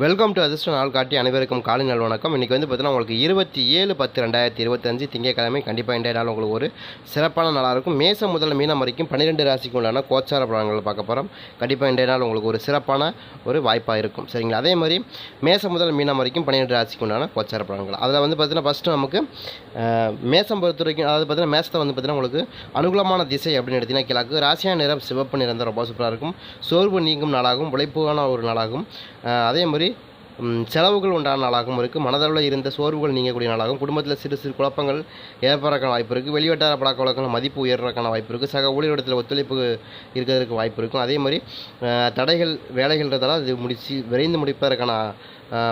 Welcome to அதிர்ஷ்ட நாள் காட்டி அனைவருக்கும் காலை நல் வணக்கம். இன்றைக்கி வந்து பார்த்தீங்கன்னா உங்களுக்கு இருபத்தி ஏழு பத்து ரெண்டாயிரத்தி இருபத்தஞ்சு திங்கட்கிழமை கண்டிப்பாக இன்றைய நாள் உங்களுக்கு ஒரு சிறப்பான நாளாக இருக்கும். மேசம் முதல் மீனம் வரைக்கும் பன்னிரெண்டு ராசிக்கு உண்டான கோச்சார பலன்களை பார்க்க போகிறோம் கண்டிப்பாக இன்றைய நாள் உங்களுக்கு ஒரு சிறப்பான ஒரு வாய்ப்பாக இருக்கும். சரிங்களா? அதே மாதிரி மேசம் முதல் மீனம் வரைக்கும் பன்னிரெண்டு ராசிக்கு உண்டான கோச்சார பலன்கள். அதில் வந்து பார்த்தீங்கன்னா ஃபஸ்ட்டு நமக்கு மேசம் பொறுத்த வரைக்கும் அதாவது பார்த்தீங்கன்னா மேசத்தை வந்து பார்த்தீங்கன்னா உங்களுக்கு அனுகூலமான திசை அப்படின்னு எடுத்திங்கன்னா கிழக்கு. ராசியான நிறம் சிவப்பு நிறம் ரொம்ப சூப்பராக இருக்கும். சோர்வு நீங்கும் நாளாகும். உழைப்புக்கான ஒரு நாளாகும். அதே மாதிரி செலவுகள் உண்டான நாளாகவும் இருக்குது மனதளவில் இருந்த சோர்வுகள் நீங்கக்கூடிய நாளாகவும் குடும்பத்தில் சிறு சிறு குழப்பங்கள் ஏற்படுறதுக்கான வாய்ப்பு இருக்குது வெளிவட்டார பழக்க வழக்கங்கள் மதிப்பு உயர்றதுக்கான வாய்ப்பு இருக்குது சக ஊழியரிடத்தில் ஒத்துழைப்பு இருக்கிறதுக்கு வாய்ப்பு இருக்கும். அதே மாதிரி தடைகள் வேலைகள் வேலைகள்ன்றதால அது முடித்து விரைந்து முடிப்பதற்கான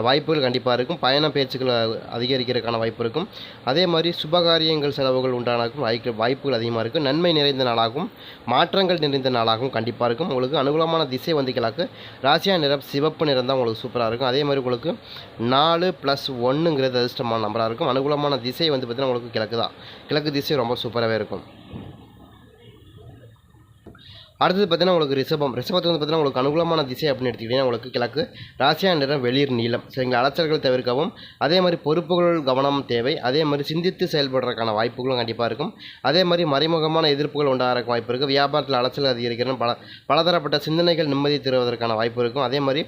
வாய்ப்புகள் கண்டிப்பாக இருக்கும். பயண பேச்சுக்கள் அதிகரிக்கிறதுக்கான வாய்ப்பு இருக்கும். அதே மாதிரி சுபகாரியங்கள் செலவுகள் உண்டானாக்கும் வாய்ப்பு வாய்ப்புகள் அதிகமாக இருக்கும். நன்மை நிறைந்த நாளாகவும் மாற்றங்கள் நிறைந்த நாளாகவும் கண்டிப்பாக இருக்கும். உங்களுக்கு அனுகூலமான திசை வந்து கிழக்கு ராசியா நிறம் சிவப்பு நிறம் தான் உங்களுக்கு சூப்பராக இருக்கும். அதே மாதிரி உங்களுக்கு நாலு ப்ளஸ் ஒன்றுங்கிறது அதிர்ஷ்டமான நம்பராக இருக்கும். அனுகூலமான திசை வந்து பார்த்திங்கன்னா உங்களுக்கு கிழக்கு தான் கிழக்கு திசை ரொம்ப சூப்பராகவே இருக்கும். அடுத்தது பார்த்தீங்கன்னா உங்களுக்கு ரிஷபம். ரிஷபத்தில் வந்து பார்த்தீங்கன்னா உங்களுக்கு அனுகூலமான திசை அப்படின்னு எடுத்துக்கிட்டிங்கன்னா உங்களுக்கு கிழக்கு ராசியா நிறம் வெளிர் நீளம். சரிங்களா அலைச்சல்கள் தவிர்க்கவும். அதே மாதிரி பொறுப்புகள் கவனம் தேவை. அதே மாதிரி சிந்தித்து செயல்படுறதுக்கான வாய்ப்புகளும் கண்டிப்பாக இருக்கும். அதே மாதிரி மறைமுகமான எதிர்ப்புகள் உண்டாகிறதுக்கு வாய்ப்பு இருக்குது வியாபாரத்தில் அலைச்சல் அதிகரிக்கிறன்னு பல பலதரப்பட்ட சிந்தனைகள் நிம்மதி தருவதற்கான வாய்ப்பு இருக்கும். அதே மாதிரி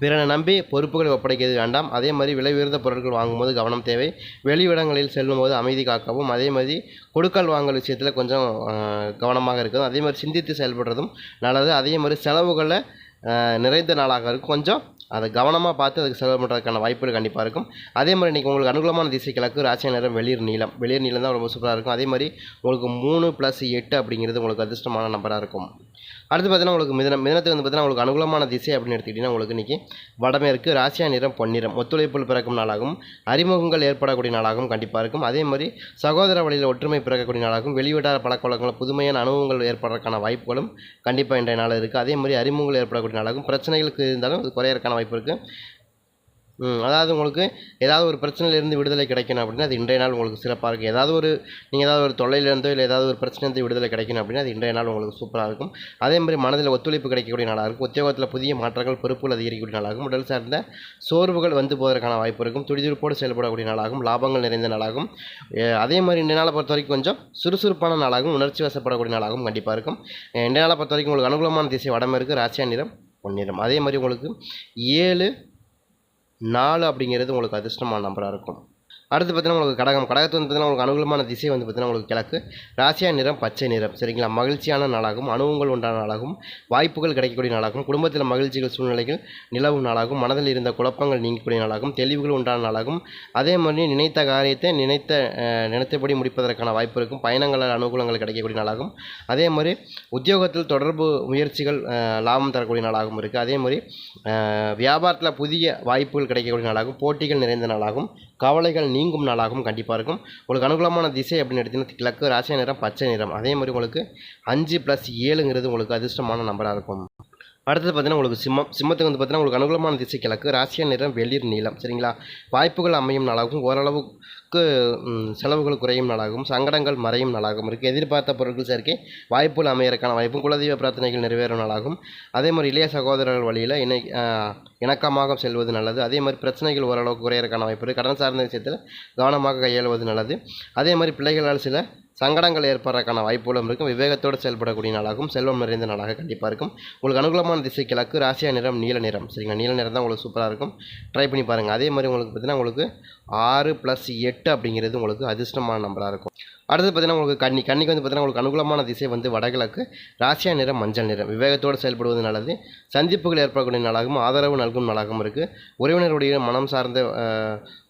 பிறனை நம்பி பொறுப்புகளை ஒப்படைக்கிறது வேண்டாம் அதே மாதிரி விலை உயர்ந்த பொருட்கள் வாங்கும்போது கவனம் தேவை. வெளியிடங்களில் செல்லும்போது அமைதி காக்கவும். அதே மாதிரி கொடுக்கல் வாங்கல் விஷயத்தில் கொஞ்சம் கவனமாக இருக்கணும். அதே மாதிரி சிந்தித்து செயல்படுறதும் நல்லது. அதே மாதிரி செலவுகளை நிறைந்த நாளாக இருக்கும். கொஞ்சம் அதை கவனமாக பார்த்து அதுக்கு செலவு பண்ணுறதுக்கான வாய்ப்புகள் கண்டிப்பாக இருக்கும். அதே மாதிரி இன்றைக்கி உங்களுக்கு அனுகூலமான திசை கிழக்கு ராசி நேரம் வெளிர் நீளம். வெளிர் நீளம் தான் ரொம்ப சூப்பராக இருக்கும். அதே மாதிரி உங்களுக்கு மூணு ப்ளஸ் எட்டு அப்படிங்கிறது உங்களுக்கு அதிர்ஷ்டமான நம்பராக இருக்கும். அடுத்து பார்த்தீங்கன்னா உங்களுக்கு மிதனம் மிதனத்துக்கு வந்து பார்த்தீங்கன்னா உங்களுக்கு அனுகூலமான திசை அப்படின்னு எடுத்துக்கிட்டிங்கன்னா உங்களுக்கு இன்றைக்கி வடமேற்கு ராசியா நிறம் பொன்னிறம் ஒத்துழைப்புகள் பிறக்கும் நாளாகும் அறிமுகங்கள் ஏற்படக்கூடிய நாளாகவும் கண்டிப்பாக இருக்கும். அதே மாதிரி சகோதர வழியில் ஒற்றுமை பிறக்கக்கூடிய நாளாகவும் வெளிவிடாத பழக்க வழக்கங்கள் புதுமையான அனுபவங்கள் ஏற்படுறதுக்கான வாய்ப்புகளும் கண்டிப்பாக இன்றைய நாள் இருக்குது அதே மாதிரி அறிமுகங்கள் ஏற்படக்கூடிய நாளாகும் பிரச்சனைகளுக்கு இருந்தாலும் அது குறையறதுக்கான வாய்ப்பு இருக்குது அதாவது உங்களுக்கு ஏதாவது ஒரு பிரச்சனையிலேருந்து விடுதலை கிடைக்கணும் அப்படின்னா அது இன்றைய நாள் உங்களுக்கு சிறப்பாக இருக்கும். ஏதாவது ஒரு நீங்கள் ஏதாவது ஒரு தொல்லையிலேருந்தோ இல்லை ஏதாவது ஒரு பிரச்சனையிலிருந்து விடுதலை கிடைக்கணும் அப்படின்னா அது இன்றைய நாள் உங்களுக்கு சூப்பராக இருக்கும். அதே மாதிரி மனதில் ஒத்துழைப்பு கிடைக்கக்கூடிய நாளாக இருக்கும். உத்தியோகத்தில் புதிய மாற்றங்கள் பொறுப்புகள் அதிகரிக்கக்கூடிய நாளாகும் உடல் சார்ந்த சோர்வுகள் வந்து போவதற்கான வாய்ப்பு இருக்கும். துடிதுடிப்போடு செயல்படக்கூடிய நாளாகும் லாபங்கள் நிறைந்த நாளாகும் அதே மாதிரி இன்றைய நாளை பொறுத்த வரைக்கும் கொஞ்சம் சுறுசுறுப்பான நாளாகவும் உணர்ச்சி வசப்படக்கூடிய நாளாகவும் கண்டிப்பாக இருக்கும். இன்றைய நாளை பொறுத்த வரைக்கும் உங்களுக்கு அனுகூலமான திசை வடமேற்கு ராசியா நிறம் பொன்னிறம். அதே மாதிரி உங்களுக்கு ஏழு நாலு அப்படிங்கிறது உங்களுக்கு அதிர்ஷ்டமான நம்பராக இருக்கும். அடுத்து பார்த்தீங்கன்னா உங்களுக்கு கடகம். கடகத்து வந்து பார்த்தீங்கன்னா உங்களுக்கு அனுகூலமான திசை வந்து பார்த்தீங்கன்னா உங்களுக்கு கிழக்கு. ராசியா நிறம் பச்சை நிறம். சரிங்களா? மகிழ்ச்சியான நாளாகும் அனுபவங்கள் உண்டான நாளாகும் வாய்ப்புகள் கிடைக்கக்கூடிய நாளாகும் குடும்பத்தில் மகிழ்ச்சிகள் சூழ்நிலைகள் நிலவும் நாளாகும் மனதில் இருந்த குழப்பங்கள் நீங்கக்கூடிய நாளாகும் தெளிவுகள் உண்டான நாளாகும். அதே மாதிரி நினைத்த காரியத்தை நினைத்த நினைத்தபடி முடிப்பதற்கான வாய்ப்பு இருக்கும். பயணங்களால் அனுகூலங்கள் கிடைக்கக்கூடிய நாளாகும். அதே மாதிரி உத்தியோகத்தில் தொடர்பு முயற்சிகள் லாபம் தரக்கூடிய நாளாகவும் இருக்குது அதே மாதிரி வியாபாரத்தில் புதிய வாய்ப்புகள் கிடைக்கக்கூடிய நாளாகும். போட்டிகள் நிறைந்த நாளாகும். கவலைகள் நீங்கும் நாளாகவும் கண்டிப்பாக இருக்கும். உங்களுக்கு அனுகூலமான திசை அப்படின்னு எடுத்தீங்கன்னா கிழக்கு ராசிய நிறம் பச்சை நிறம். அதே மாதிரி உங்களுக்கு அஞ்சு ப்ளஸ் ஏழுங்கிறது உங்களுக்கு அதிர்ஷ்டமான நம்பராக இருக்கும். அடுத்தது பார்த்தீங்கன்னா உங்களுக்கு சிம்மம் சிம்மத்துக்கு வந்து பார்த்தீங்கன்னா உங்களுக்கு அனுகூலமான திசை கிழக்கு ராசியன் நிறம் வெளிர் நீளம். சரிங்களா? வாய்ப்புகள் அமையும் நாளாகவும். ஓரளவுக்கு நமக்கு செலவுகள் குறையும் நாளாகவும் சங்கடங்கள் மறையும் நாளாகவும் இருக்குது எதிர்பார்த்த பொருட்கள் சேர்க்கை வாய்ப்புகள் அமையறக்கான வாய்ப்பும் குலதெய்வ பிரார்த்தனைகள் நிறைவேறும் நாளாகும் அதே மாதிரி இளைய சகோதரர்கள் வழியில் இணை இணக்கமாக செல்வது நல்லது. அதே மாதிரி பிரச்சனைகள் ஓரளவுக்கு குறையிறக்கான வாய்ப்பு இருக்குது கடன் சார்ந்த விஷயத்தில் கவனமாக கையாளுவது நல்லது. அதே மாதிரி பிள்ளைகளால் சில சங்கடங்கள் ஏற்படுறதுக்கான வாய்ப்புகளும் இருக்கும். விவேகத்தோடு செயல்படக்கூடிய நாளாகும் செல்வம் நிறைந்த நாளாக கண்டிப்பாக இருக்கும். உங்களுக்கு அனுகூலமான திசை கிழக்கு ராசியா நிறம் நீல நிறம். சரிங்களா? நீல நிறம் தான் உங்களுக்கு சூப்பராக இருக்கும். ட்ரை பண்ணி பாருங்கள் அதே மாதிரி உங்களுக்கு பார்த்தீங்கன்னா உங்களுக்கு ஆறு ப்ளஸ் எட்டு அப்படிங்கிறது உங்களுக்கு அதிர்ஷ்டமான நம்பராக இருக்கும். அடுத்து பார்த்தீங்கன்னா உங்களுக்கு கன்னி கன்னிக்கு வந்து பார்த்திங்கன்னா உங்களுக்கு அனுகூலமான திசை வந்து வடகிழக்கு ராசியா நிறம் மஞ்சள் நிறம். விவேகத்தோடு செயல்படுவது நல்லது. சந்திப்புகள் ஏற்படக்கூடிய நாளாகவும் ஆதரவு நல்கும் நாளாகவும் இருக்குது உறவினருடைய மனம் சார்ந்த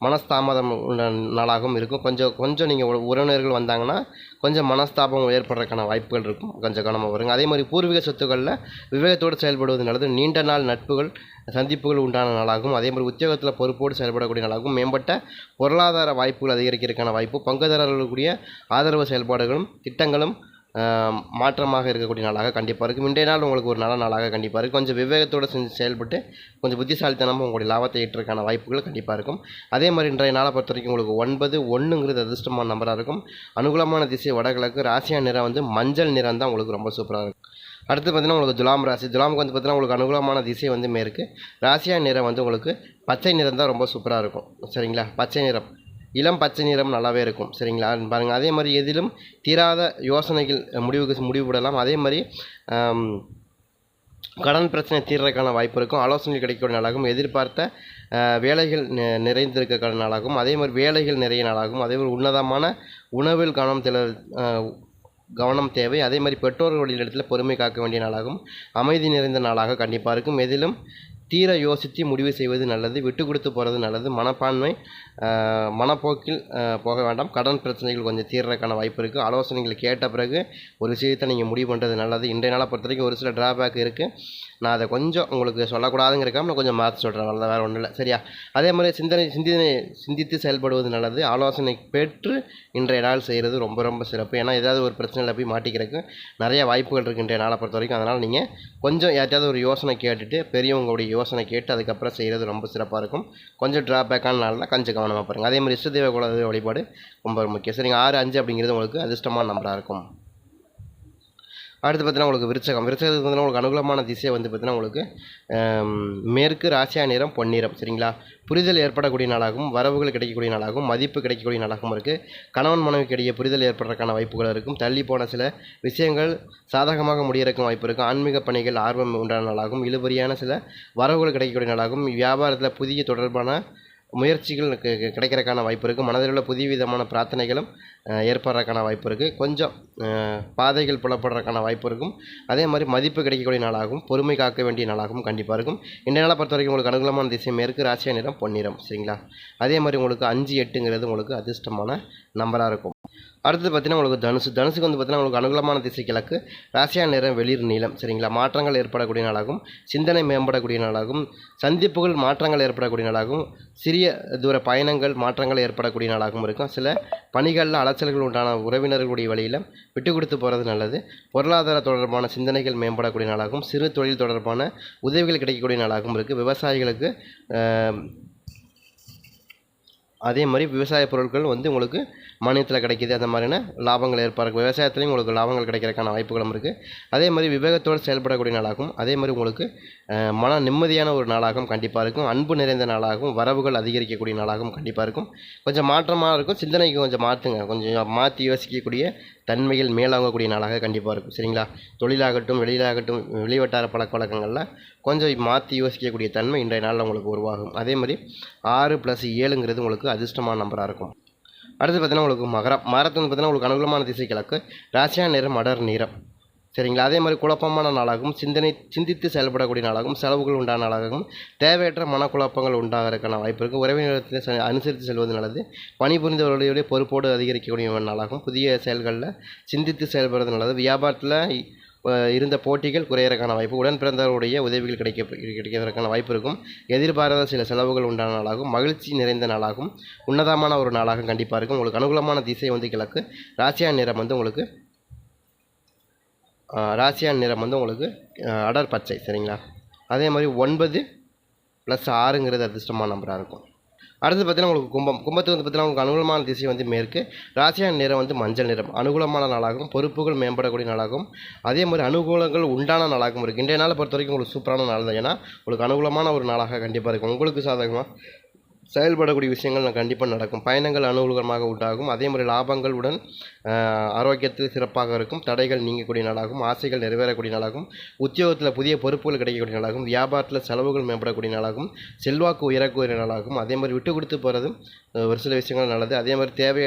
மனஸ்தாமதம் உள்ள நாளாகவும் இருக்கும். கொஞ்சம் கொஞ்சம் நீங்கள் உறவினர்கள் வந்தாங்கன்னா கொஞ்சம் மனஸ்தாபம் ஏற்படுறதுக்கான வாய்ப்புகள் இருக்கும். கொஞ்சம் கவனமாக வருங்க. அதே மாதிரி பூர்வீக சொத்துக்களில் விவேகத்தோடு செயல்படுவது நல்லது. நீண்ட நாள் நட்புகள் சந்திப்புகள் உண்டான நாளாகும். அதே மாதிரி உத்தியோகத்தில் பொறுப்போடு செயல்படக்கூடிய நாளாகும். மேம்பட்ட பொருளாதார வாய்ப்புகள் அதிகரிக்கிறதுக்கான வாய்ப்பு பங்குதாரர்களுக்குரிய ஆதரவு செயல்பாடுகளும் திட்டங்களும் மாற்றமாக இருக்கக்கூடிய நாளாக கண்டிப்பாக இருக்கும். இன்றைய நாள் உங்களுக்கு ஒரு நல்ல நாளாக கண்டிப்பாக இருக்கும். கொஞ்சம் விவேகத்தோடு செஞ்சு செயல்பட்டு கொஞ்சம் புத்திசாலித்தனமாக உங்களுடைய லாபத்தை ஈட்டுறதுக்கான வாய்ப்புகள் கண்டிப்பாக இருக்கும். அதே மாதிரி இன்றைய நாளை பொறுத்த வரைக்கும் உங்களுக்கு ஒன்பது ஒன்றுங்கிறது அதிர்ஷ்டமான நம்பராக இருக்கும். அனுகூலமான திசை வடகிழக்கு ராசியா நிறம் வந்து மஞ்சள் நிறம் தான் உங்களுக்கு ரொம்ப சூப்பராக இருக்கும். அடுத்து பார்த்தீங்கன்னா உங்களுக்கு துலாம் ராசி. துலாமுக்கு வந்து பார்த்தீங்கன்னா உங்களுக்கு அனுகூலமான திசை வந்து மேற்கு. ராசியா நிறம் வந்து உங்களுக்கு பச்சை நிறம் தான் ரொம்ப சூப்பராக இருக்கும். சரிங்களா? பச்சை நிறம். இளம் பச்சை நிறம் நல்லாவே இருக்கும். சரிங்களா? பாருங்கள் அதே மாதிரி எதிலும் தீராத யோசனைகள் முடிவுக்கு முடிவுவிடலாம். அதே மாதிரி கடன் பிரச்சனை தீர்றதுக்கான வாய்ப்பு இருக்கும். ஆலோசனை கிடைக்கக்கூடிய நாளாகும் எதிர்பார்த்த வேலைகள் நிறைந்திருக்கக்கூடிய நாளாகும் அதே மாதிரி வேலைகள் நிறைய நாளாகும் அதே மாதிரி உன்னதமான உணவில் கவனம் தெள கவனம் தேவை. அதே மாதிரி பெற்றோர்களுடைய இடத்துல பொறுமை காக்க வேண்டிய நாளாகும் அமைதி நிறைந்த நாளாக கண்டிப்பாக இருக்கும். எதிலும் தீர யோசித்து முடிவு செய்வது நல்லது விட்டு கொடுத்து போகிறது நல்லது மனப்பான்மை மனப்போக்கில் போக வேண்டாம். கடன் பிரச்சனைகள் கொஞ்சம் தீர்றதுக்கான வாய்ப்பு இருக்குது ஆலோசனைகள் கேட்ட பிறகு ஒரு விஷயத்தை நீங்கள் முடிவு பண்ணுறது நல்லது. இன்றைய நாளை பொறுத்த வரைக்கும் ஒரு சில டிராபேக் இருக்குது நான் அதை கொஞ்சம் உங்களுக்கு சொல்லக்கூடாதுங்கிறக்காம நான் கொஞ்சம் மாற்றி சொல்கிறேன் அவ்வளோ வேறு ஒன்றும் இல்லை. சரியா? அதே மாதிரி சிந்தனை சிந்தனை சிந்தித்து செயல்படுவது நல்லது. ஆலோசனை பெற்று இன்றைய நாள் செய்கிறது ரொம்ப ரொம்ப சிறப்பு. ஏன்னா ஏதாவது ஒரு பிரச்சனையில் போய் மாட்டிக்கிறதுக்கு நிறைய வாய்ப்புகள் இருக்குது இன்றைய நாளை பொறுத்த வரைக்கும். அதனால் நீங்கள் கொஞ்சம் யார்ட்டையாவது ஒரு யோசனை கேட்டுட்டு பெரியவங்களுடைய யோசனை கேட்டு அதுக்கப்புறம் செய்கிறது ரொம்ப சிறப்பாக இருக்கும். கொஞ்சம் ட்ராபேக்கான நாள்னால் கொஞ்சம் கவனமாக பாருங்கள் அதே மாதிரி இஷ்டதெய்வ குலதெய்வ வழிபாடு ரொம்ப முக்கியம். சரிங்க ஆறு அஞ்சு அப்படிங்கிறது உங்களுக்கு அதிர்ஷ்டமான நம்பராக இருக்கும். அடுத்து பார்த்தீங்கன்னா உங்களுக்கு விருச்சகம். விருச்சகத்துக்கு பார்த்தீங்கன்னா உங்களுக்கு அனுகூலமான திசை வந்து பார்த்தீங்கன்னா உங்களுக்கு மேற்கு ராசியா நிறம் பொன்னிறம் சரிங்களா? புரிதல் ஏற்படக்கூடிய நாளாகவும் வரவுகள் கிடைக்கக்கூடிய நாளாகவும் மதிப்பு கிடைக்கக்கூடிய நாளாகவும் இருக்குது கணவன் மனைவிக்கு இடையே புரிதல் ஏற்படுறதுக்கான வாய்ப்புகள் இருக்கும். தள்ளி போன சில விஷயங்கள் சாதகமாக முடியறக்கும் வாய்ப்பு இருக்கும் ஆன்மீக பணிகள் ஆர்வம் உண்டான நாளாகும் இழுபறியான சில வரவுகள் கிடைக்கக்கூடிய நாளாகும் வியாபாரத்தில் புதிய தொடர்பான முயற்சிகள் கிடைக்கிறக்கான கிடைக்கிறதுக்கான வாய்ப்பு இருக்குது மனதில் உள்ள புதிய விதமான பிரார்த்தனைகளும் ஏற்படுறதுக்கான வாய்ப்பு இருக்குது கொஞ்சம் பாதைகள் புலப்படுறதுக்கான வாய்ப்பு இருக்கும். அதே மாதிரி மதிப்பு கிடைக்கக்கூடிய நாளாகவும் பொறுமை காக்க வேண்டிய நாளாகவும் கண்டிப்பாக இருக்கும். இந்த நாளை பொறுத்த வரைக்கும் உங்களுக்கு அனுகூலமான திசை மேற்கு ராசியா நிறம் பொன்னிறம் சரிங்களா? அதே மாதிரி உங்களுக்கு அஞ்சு எட்டுங்கிறது உங்களுக்கு அதிர்ஷ்டமான நம்பராக இருக்கும். அடுத்தது பார்த்தீங்கன்னா உங்களுக்கு தனுசு. தனுசுக்கு வந்து பார்த்தீங்கன்னா உங்களுக்கு அனுகூலமான திசை கிழக்கு ராசியா நிறம் வெளிர் நீளம் சரிங்களா? மாற்றங்கள் ஏற்படக்கூடிய நாளாகும். சிந்தனை மேம்படக்கூடிய நாளாகும். சந்திப்புகள் மாற்றங்கள் ஏற்படக்கூடிய நாளாகும். சிறிய தூர பயணங்கள் மாற்றங்கள் ஏற்படக்கூடிய நாளாகவும் இருக்கும். சில பணிகளில் அலைச்சல்கள் உண்டான உறவினர்களுடைய வழியில் விட்டு கொடுத்து போகிறது நல்லது. பொருளாதார தொடர்பான சிந்தனைகள் மேம்படக்கூடிய நாளாகும். சிறு தொழில் தொடர்பான உதவிகள் கிடைக்கக்கூடிய நாளாகவும் இருக்குது விவசாயிகளுக்கு அதே மாதிரி விவசாய பொருட்கள் வந்து உங்களுக்கு மானியத்தில் கிடைக்கிது அந்த மாதிரியான லாபங்கள் ஏற்படும் விவசாயத்துலேயும் உங்களுக்கு லாபங்கள் கிடைக்கிறதுக்கான வாய்ப்புகளும் இருக்குது அதே மாதிரி விவேகத்தோடு செயல்படக்கூடிய நாளாகும் அதே மாதிரி உங்களுக்கு மன நிம்மதியான ஒரு நாளாகவும் கண்டிப்பாக இருக்கும். அன்பு நிறைந்த நாளாகவும் வரவுகள் அதிகரிக்கக்கூடிய நாளாகவும் கண்டிப்பாக இருக்கும். கொஞ்சம் மாற்றமாக இருக்கும். சிந்தனைக்கு கொஞ்சம் மாற்றுங்க கொஞ்சம் மாற்றி யோசிக்கக்கூடிய தன்மையில் மேலாகக்கூடிய நாளாக கண்டிப்பாக இருக்கும். சரிங்களா? தொழிலாகட்டும் வெளியிலாகட்டும் வெளிவட்டார பழக்க வழக்கங்களில் கொஞ்சம் மாற்றி யோசிக்கக்கூடிய தன்மை இன்றைய நாளில் உங்களுக்கு உருவாகும். அதே மாதிரி ஆறு ப்ளஸ் ஏழுங்கிறது உங்களுக்கு அதிர்ஷ்டமான நம்பராக இருக்கும். அடுத்து பார்த்தீங்கன்னா உங்களுக்கு மகரம். மரத்து வந்து பார்த்தீங்கன்னா உங்களுக்கு அனுகூலமான திசை கிழக்கு. ராசியா நிறம் மடர் நிறம் சரிங்களா? அதே மாதிரி குழப்பமான நாளாகவும் சிந்தனை சிந்தித்து செயல்படக்கூடிய நாளாகவும் செலவுகள் உண்டான நாளாகவும் தேவையற்ற மனக்குழப்பங்கள் உண்டாகிறதுக்கான வாய்ப்பு இருக்கும் உறவினரத்தில் அனுசரித்து செல்வது நல்லது. பணிபுரிந்தவர்களுடைய பொறுப்போடு அதிகரிக்கக்கூடிய நாளாகவும் புதிய செயல்களில் சிந்தித்து செயல்படுறது நல்லது. வியாபாரத்தில் இருந்த போட்டிகள் குறையறதுக்கான வாய்ப்பு உடன் பிறந்தவருடைய உதவிகள் கிடைக்க கிடைக்கிறதுக்கான வாய்ப்பு இருக்கும். எதிர்பாராத சில செலவுகள் உண்டான நாளாகும். மகிழ்ச்சி நிறைந்த நாளாகும். உன்னதமான ஒரு நாளாக கண்டிப்பாக இருக்கும். உங்களுக்கு அனுகூலமான திசை வந்து கிழக்கு. ராசியான் நிறம் வந்து உங்களுக்கு ஆஹ் நிறம் வந்து உங்களுக்கு அடர் பச்சை சரிங்களா? அதே மாதிரி ஒன்பது ப்ளஸ் ஆறுங்கிறது அதிர்ஷ்டமான நம்பராக இருக்கும். அடுத்து பார்த்தீங்கன்னா உங்களுக்கு கும்பம். கும்பத்துக்கு வந்து பார்த்தீங்கன்னா உங்களுக்கு அனுகூலமான திசை வந்து மேற்கு. ராசியான நிறம் வந்து மஞ்சள் நிறம். அனுகூலமான நாளாகவும் பொறுப்புகள் மேம்படக்கூடிய நாளாகவும் அதே மாதிரி அனுகூலங்கள் உண்டான நாளாகவும் இருக்குது இன்றைய நாளை பொறுத்த வரைக்கும் உங்களுக்கு சூப்பரான நாள் தான். ஏன்னா உங்களுக்கு அனுகூலமான ஒரு நாளாக கண்டிப்பாக இருக்கும். உங்களுக்கு சாதகமாக செயல்படக்கூடிய விஷயங்கள் கண்டிப்பாக நடக்கும். பயணங்கள் அனுகூலமாக உண்டாகும். அதே மாதிரி லாபங்களுடன் உடன் ஆரோக்கியத்தில் சிறப்பாக இருக்கும். தடைகள் நீங்கக்கூடிய நாளாகும். ஆசைகள் நிறைவேறக்கூடிய நாளாகும். உத்தியோகத்தில் புதிய பொறுப்புகள் கிடைக்கக்கூடிய நாளாகும். வியாபாரத்தில் செலவுகள் மேம்படக்கூடிய நாளாகும். செல்வாக்கு உயரக்கூடிய நாளாகும். அதே மாதிரி விட்டு கொடுத்து போகிறதும் ஒரு சில விஷயங்கள் நல்லது. அதே மாதிரி தேவை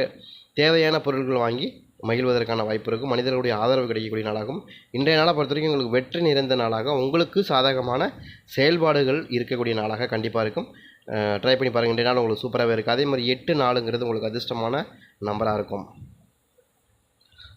தேவையான பொருட்கள் வாங்கி மகிழ்வதற்கான வாய்ப்பு இருக்கும். மனிதர்களுடைய ஆதரவு கிடைக்கக்கூடிய நாளாகும். இன்றைய நாளை பொறுத்த வரைக்கும் உங்களுக்கு வெற்றி நிறைந்த நாளாக உங்களுக்கு சாதகமான செயல்பாடுகள் இருக்கக்கூடிய நாளாக கண்டிப்பாக இருக்கும். ட்ரை பண்ணி பாருங்கள் ரெண்டு நாள் உங்களுக்கு சூப்பராகவே இருக்குது அதே மாதிரி எட்டு நாளுங்கிறது உங்களுக்கு அதிர்ஷ்டமான நம்பராக இருக்கும்.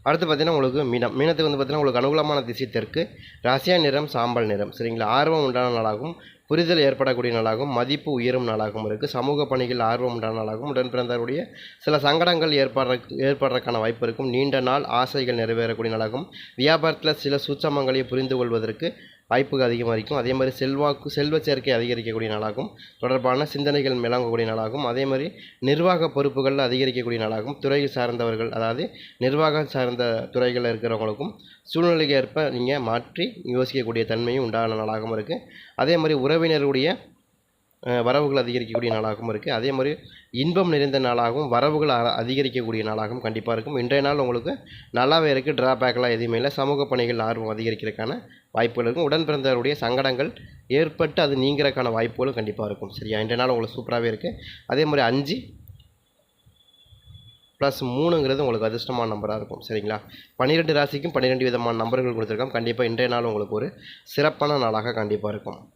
அடுத்து பார்த்தீங்கன்னா உங்களுக்கு மீனம். மீனத்துக்கு வந்து பார்த்திங்கன்னா உங்களுக்கு அனுகூலமான திசை தெற்கு ராசியா நிறம் சாம்பல் நிறம். சரிங்களா? ஆர்வம் உண்டான நாளாகும். புரிதல் ஏற்படக்கூடிய நாளாகும். மதிப்பு உயரும் நாளாகவும் இருக்குது சமூக பணிகள் ஆர்வம் உண்டான நாளாகும். உடன் பிறந்தவருடைய சில சங்கடங்கள் ஏற்படுற ஏற்படுறதுக்கான வாய்ப்பு இருக்கும். நீண்ட நாள் ஆசைகள் நிறைவேறக்கூடிய நாளாகும். வியாபாரத்தில் சில சூட்சமங்களை புரிந்து கொள்வதற்கு வாய்ப்புகள் அதிகமாக இருக்கும். அதே மாதிரி செல்வாக்கு செல்வ சேர்க்கை அதிகரிக்கக்கூடிய நாளாகும். தொடர்பான சிந்தனைகள் மேலாங்கக்கூடிய நாளாகும். அதே மாதிரி நிர்வாக பொறுப்புகளில் அதிகரிக்கக்கூடிய நாளாகும். துறை சார்ந்தவர்கள் அதாவது நிர்வாகம் சார்ந்த துறைகளில் இருக்கிறவங்களுக்கும் சூழ்நிலைக்கு ஏற்ப நீங்கள் மாற்றி யோசிக்கக்கூடிய தன்மையும் உண்டான நாளாகவும் இருக்குது அதே மாதிரி உறவினருடைய வரவுகள் அதிகரிக்கக்கூடிய நாளாகவும் இருக்குது அதே மாதிரி இன்பம் நிறைந்த நாளாகவும் வரவுகள் அ- அதிகரிக்கக்கூடிய நாளாகவும் கண்டிப்பாக இருக்கும். இன்றைய நாள் உங்களுக்கு நல்லாவே இருக்குது ட்ராபேக்லாம் எதுவுமே இல்லை. சமூக பணிகள் ஆர்வம் அதிகரிக்கிறதுக்கான வாய்ப்புகள் இருக்கும். உடன் பிறந்தவருடைய சங்கடங்கள் ஏற்பட்டு அது நீங்கிறதுக்கான வாய்ப்புகளும் கண்டிப்பாக இருக்கும். சரியா? இன்றைய நாள் உங்களுக்கு சூப்பராகவே இருக்குது அதே மாதிரி அஞ்சு ப்ளஸ் மூணுங்கிறது உங்களுக்கு அதிர்ஷ்டமான நம்பராக இருக்கும். சரிங்களா? பன்னிரெண்டு ராசிக்கும் பன்னிரெண்டு விதமான நம்பர்கள் கொடுத்துருக்கோம் கண்டிப்பாக இன்றைய நாள் உங்களுக்கு ஒரு சிறப்பான நாளாக கண்டிப்பாக இருக்கும்.